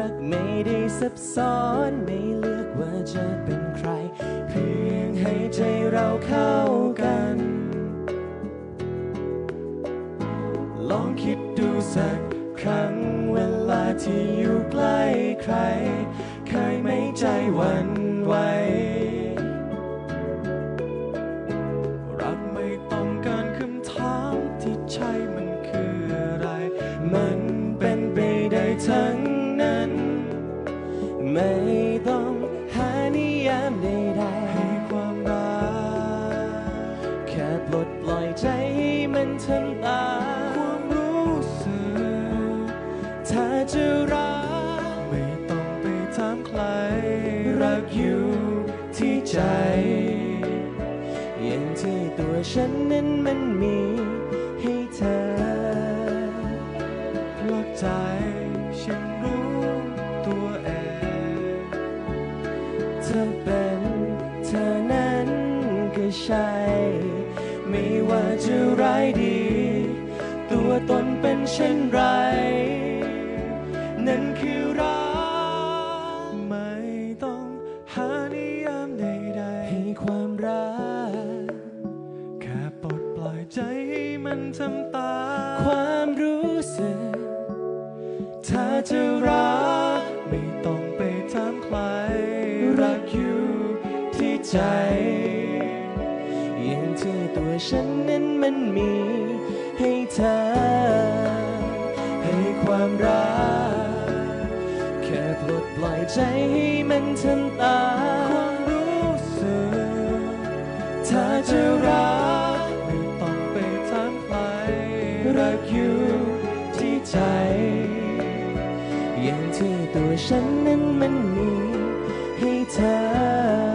รักไม่ได้ซับซ้อนไม่เลือกว่าจะเป็นใคร เพียงให้ใจเราเข้ากัน ลองคิดดูสักครั้งเวลาที่อยู่ใกล้ใคร เคยไม่ใจหวัน อยู่ที่ใจ อย่างที่ตัวฉันนั้นมันมีให้เธอเพราะใจฉันรู้ตัวเองเธอเป็นเธอนั้นก็ใช่ ไม่ว่าจะร้ายดี ตัวตนเป็นเช่นไร นั่นคือ ความรักแค่ปลดปล่อยใจให้มันทำตา ความรู้สึก ถ้าจะรัก ไม่ต้องไปถามใคร รักอยู่ที่ใจอย่างที่ตัวฉันนั้นมันมีให้เธอ ให้ความรัก แค่ปลดปล่อยใจให้มันทำตา กอยู่ที่ใจ อย่างที่ตัวฉันนั้นมันมีให้เธอ